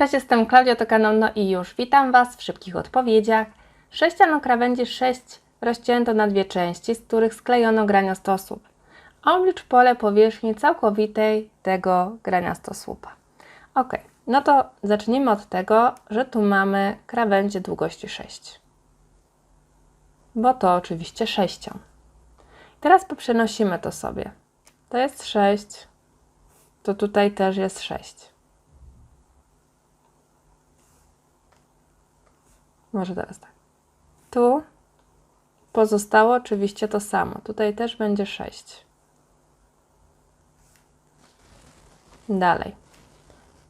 Cześć, jestem Klaudia, to kanał No i już. Witam Was w szybkich odpowiedziach. Sześcian krawędzi 6 rozcięto na dwie części, z których sklejono graniostosłup. Oblicz pole powierzchni całkowitej tego graniastosłupa. Ok, no to zacznijmy od tego, że tu mamy krawędzie długości 6. Bo to oczywiście sześcian. Teraz poprzenosimy to sobie. To jest 6, to tutaj też jest 6. Może teraz tak. Tu pozostało oczywiście to samo. Tutaj też będzie 6. Dalej.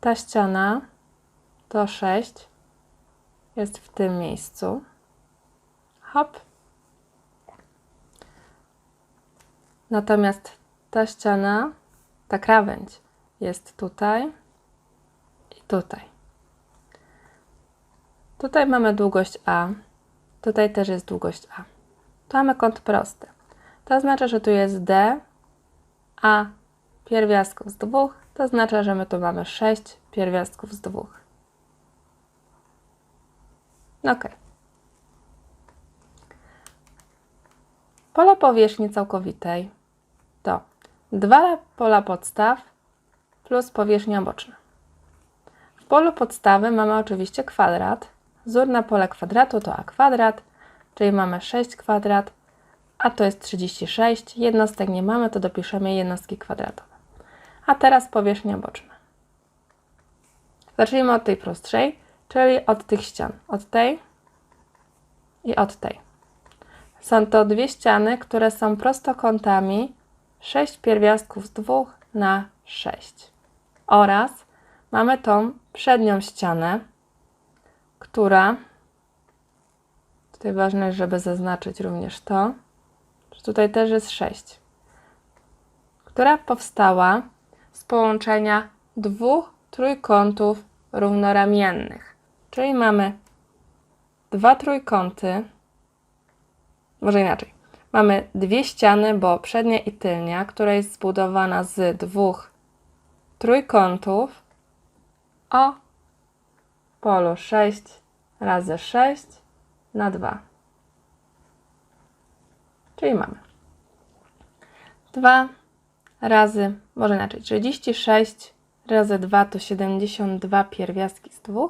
Ta ściana to 6 jest w tym miejscu. Hop. Natomiast ta ściana, ta krawędź jest tutaj i tutaj. Tutaj mamy długość A, tutaj też jest długość A. Tu mamy kąt prosty. To oznacza, że tu jest D, a pierwiastków z dwóch, to oznacza, że my tu mamy 6 pierwiastków z dwóch. Ok. Pola powierzchni całkowitej to dwa pola podstaw plus powierzchnia boczna. W polu podstawy mamy oczywiście kwadrat. Wzór na pole kwadratu to a kwadrat, czyli mamy 6 kwadrat, a to jest 36. Jednostek nie mamy, to dopiszemy jednostki kwadratowe. A teraz powierzchnia boczna. Zacznijmy od tej prostszej, czyli od tych ścian. Od tej i od tej. Są to dwie ściany, które są prostokątami 6 pierwiastków z 2 na 6. Oraz mamy tą przednią ścianę, która tutaj ważne jest, żeby zaznaczyć również to, że tutaj też jest 6, która powstała z połączenia dwóch trójkątów równoramiennych. Czyli mamy dwa trójkąty, może inaczej. Mamy dwie ściany, bo przednia i tylnia, która jest zbudowana z dwóch trójkątów o polu 6 razy 6 na 2. Czyli mamy 2 razy, może inaczej, 36 razy 2 to 72 pierwiastki z 2.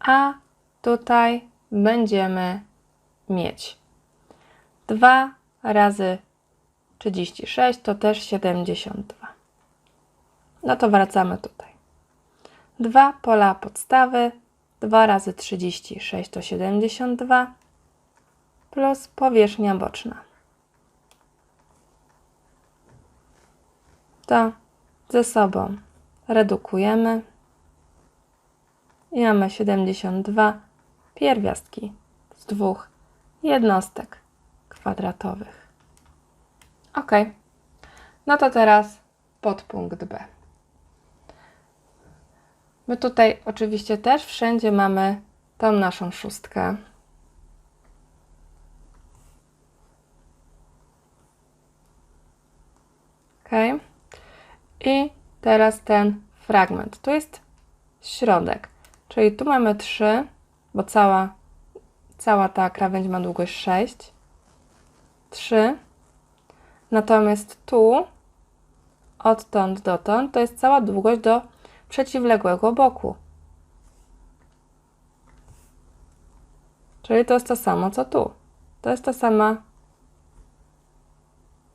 A tutaj będziemy mieć 2 razy 36 to też 72. No to wracamy tutaj. Dwa pola podstawy, 2 razy 36 to 72, plus powierzchnia boczna. To ze sobą redukujemy i mamy 72 pierwiastki z dwóch jednostek kwadratowych. Ok. No to teraz podpunkt B. My tutaj oczywiście też wszędzie mamy tą naszą szóstkę. Ok. I teraz ten fragment. Tu jest środek, czyli tu mamy 3, bo cała, cała ta krawędź ma długość 6. 3. Natomiast tu, odtąd dotąd, to jest cała długość do przeciwległego boku. Czyli to jest to samo, co tu. To jest ta sama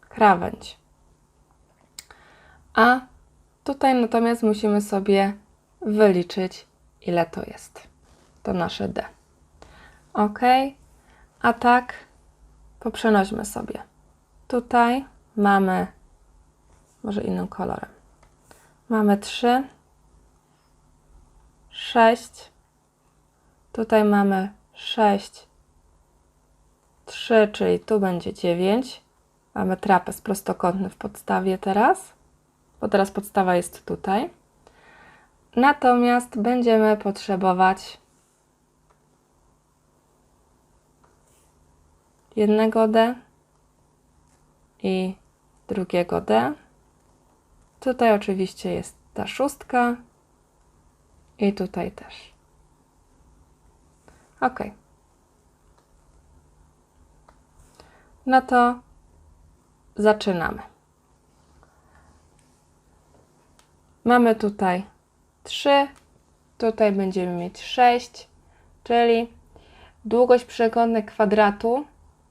krawędź. A tutaj natomiast musimy sobie wyliczyć, ile to jest. To nasze D. Ok. A tak poprzenośmy sobie. Tutaj mamy, może innym kolorem. Mamy 3, 6. Tutaj mamy 6, 3, czyli tu będzie 9. Mamy trapez prostokątny w podstawie teraz, bo teraz podstawa jest tutaj. Natomiast będziemy potrzebować jednego D i drugiego D. Tutaj oczywiście jest ta szóstka I tutaj też. Ok. No to zaczynamy. Mamy tutaj 3, tutaj będziemy mieć 6, czyli długość przekątnych kwadratu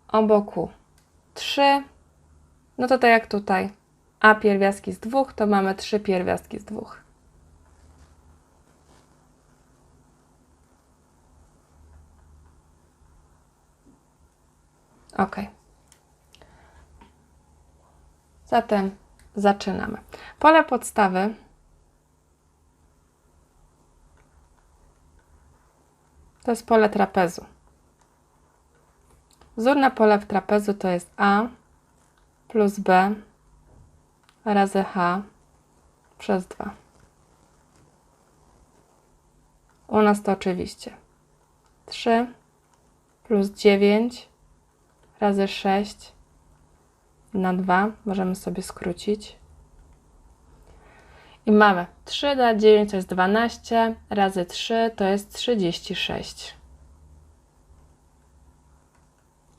o boku 3. No to tak jak tutaj a pierwiastki z dwóch, to mamy 3 pierwiastki z dwóch. Ok. Zatem zaczynamy. Pole podstawy to jest pole trapezu. Wzór na pole w trapezu to jest A plus B razy H przez 2. U nas to oczywiście 3 plus 9 razy 6 na 2. Możemy sobie skrócić. I mamy 3 na 9 to jest 12, razy 3 to jest 36.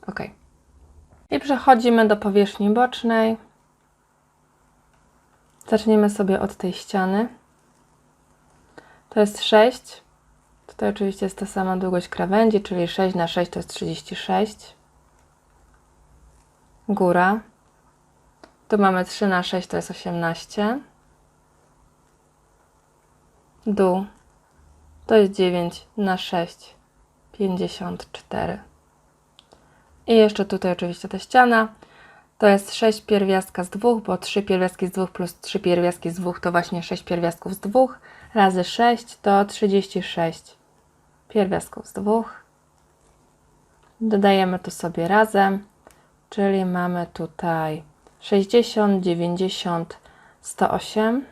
Ok. I przechodzimy do powierzchni bocznej. Zaczniemy sobie od tej ściany. To jest 6. Tutaj oczywiście jest ta sama długość krawędzi, czyli 6 na 6 to jest 36. Góra. Tu mamy 3 na 6 to jest 18. Dół. To jest 9 na 6, 54. I jeszcze tutaj oczywiście ta ściana. To jest 6 pierwiastka z 2, bo 3 pierwiastki z 2 plus 3 pierwiastki z 2 to właśnie 6 pierwiastków z 2 razy 6 to 36 pierwiastków z 2. Dodajemy to sobie razem, czyli mamy tutaj 60, 90, 108.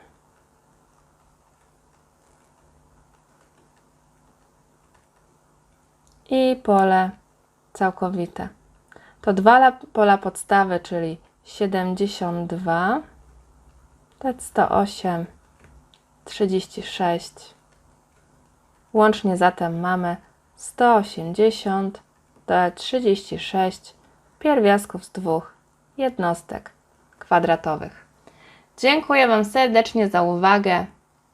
I pole całkowite. To dwa la- pola podstawy, czyli 72, to jest 108, 36. Łącznie zatem mamy 180, to jest 36 pierwiastków z dwóch jednostek kwadratowych. Dziękuję Wam serdecznie za uwagę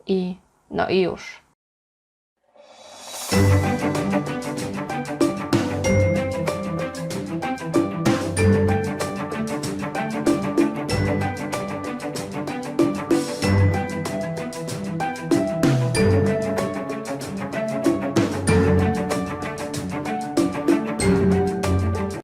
i no i już.